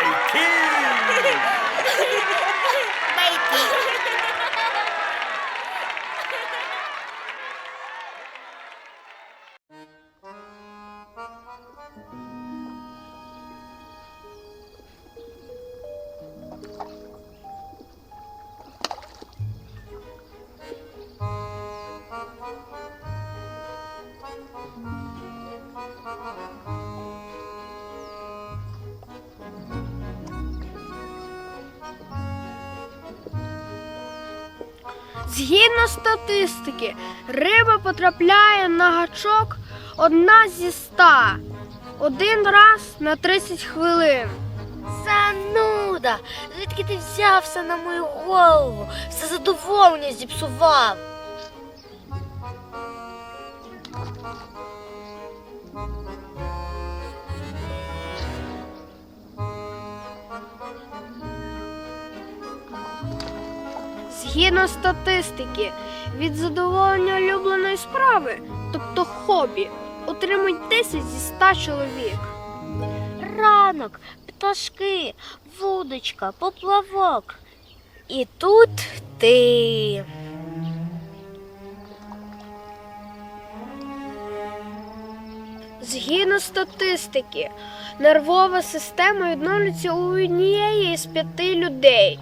High King. Згідно статистики, риба потрапляє на гачок одна зі ста. Один раз на 30 хвилин. Зануда! Звідки ти взявся на мою голову? Все задоволення зіпсував. Згідно статистики, від задоволення улюбленої справи, тобто хобі, отримують 10 зі 100 чоловік. Ранок, пташки, вудочка, поплавок. І тут ти. Згідно статистики, нервова система відновлюється у однієї з п'яти людей.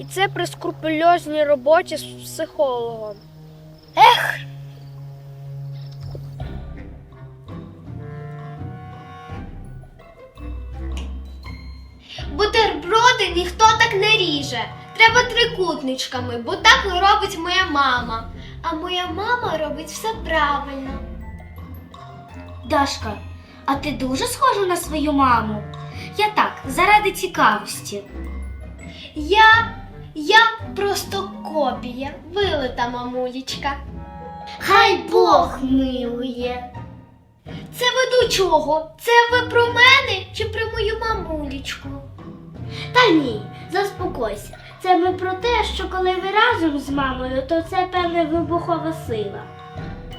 І це при скрупульозній роботі з психологом. Ех! Бутерброди ніхто так не ріже. Треба трикутничками, бо так робить моя мама. А моя мама робить все правильно. Дашка, а ти дуже схожа на свою маму? Я так, заради цікавості. Я. Я просто копія, вилита мамулечка. Хай Бог милує. Це ви до чого? Це ви про мене чи про мою мамулечку? Та ні, заспокойся. Це ми про те, що коли ви разом з мамою, то це певна вибухова сила.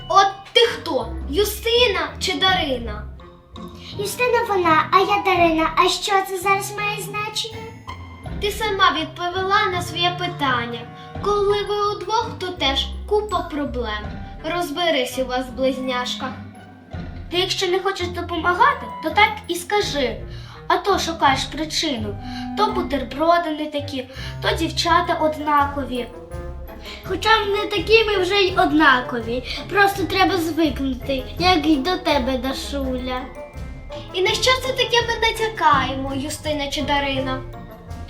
От ти хто? Юстина чи Дарина? Юстина вона, а я Дарина. А що це зараз має значення? Ти сама відповіла на своє питання. Коли ви удвох, то теж купа проблем. Розберись у вас, близняшка. Ти якщо не хочеш допомагати, то так і скажи. А то шукаєш причину. То бутерброди не такі, то дівчата однакові. Хоча не такі ми вже й однакові. Просто треба звикнути, як й до тебе, Дашуля. І на що це таке ми натякаємо, Юстина чи Дарина?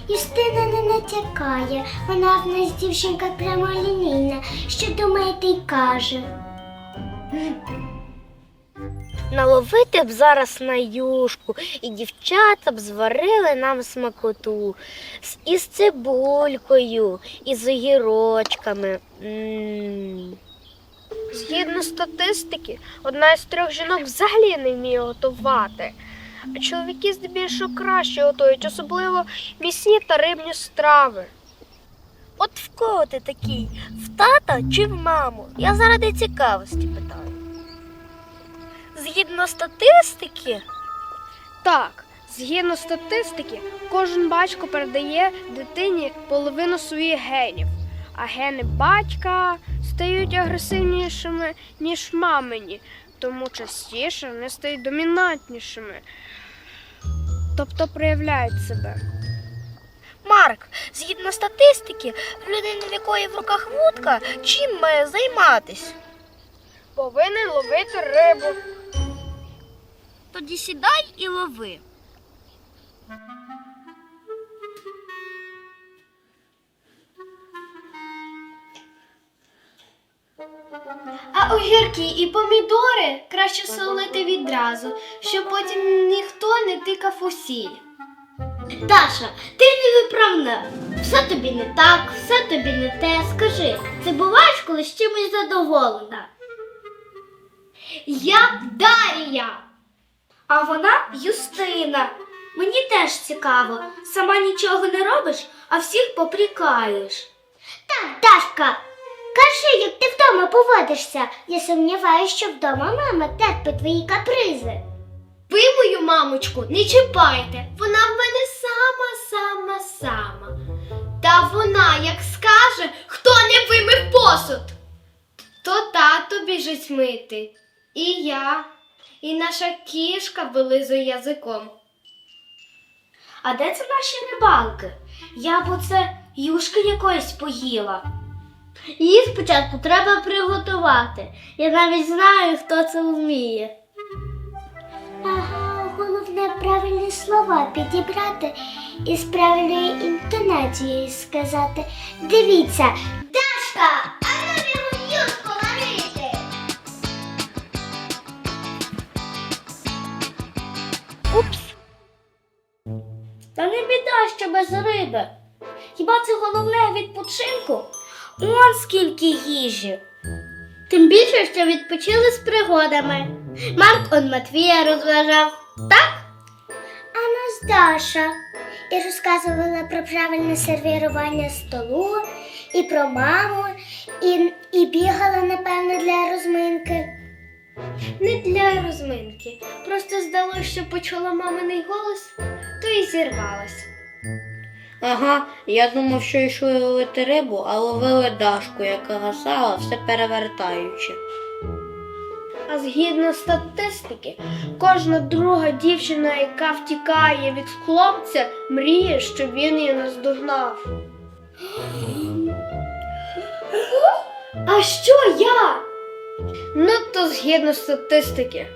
Юстина не натякає. Вона в нас дівчинка прямолінійна. Що думає, ти й каже. Наловити б зараз на юшку, і дівчата б зварили нам смакоту із цибулькою, і з огірочками. Згідно статистики, одна із трьох жінок взагалі не вміє готувати. А чоловіки здебільшого краще готують, особливо місні та рибні страви. От в кого ти такий? В тата чи в маму? Я заради цікавості питаю. Згідно статистики, Так, згідно статистики, кожен батько передає дитині половину своїх генів, а гени батька стають агресивнішими, ніж мамині, тому частіше вони стають домінантнішими, тобто проявляють себе. Марк, згідно статистики, людина, в якої в руках вудка, чим має займатись? Повинен ловити рибу. Тоді сідай і лови. Огірки і помідори краще солити відразу, щоб потім ніхто не тикав у сіль. Даша, ти невиправна. Все тобі не так, все тобі не те. Скажи, ти буваєш коли з чимось задоволена? Я Дарія. А вона Юстина. Мені теж цікаво. Сама нічого не робиш, а всіх попрікаєш. Так, Дашка, кажи, як ти вдома поводишся. Я сумніваюся, що вдома мама терпить твої капризи. Ви мою мамочку не чіпайте. Вона в мене сама, сама, сама. Та вона, як скаже, хто не вимив посуд, то тато біжить мити. І я, і наша кішка вилизує язиком. А де це наші рибалки? Я б оце юшки якоїсь поїла. Її спочатку треба приготувати. Я навіть знаю, хто це вміє. Ага, головне правильні слова підібрати і з правильною інтонацією сказати. Дивіться, Дашка, ну. Упс. Та не біда, що без риби. Хіба це головне відпочинку? Он скільки їжі. Тим більше, що відпочили з пригодами. Марк он Матвія розважав. Так? А нас Даша. І розказувала про правильне сервірування столу, і про маму, і, і бігала, напевно, для розминки. Не для розминки. Просто здалося, що почула маминий голос, то й зірвалась. Ага, я думав, що йшли ловити рибу, а ловили дашку, яка гасала, все перевертаючи. А згідно статистики, кожна друга дівчина, яка втікає від хлопця, мріє, щоб він її наздогнав. А що я? Ну то згідно статистики.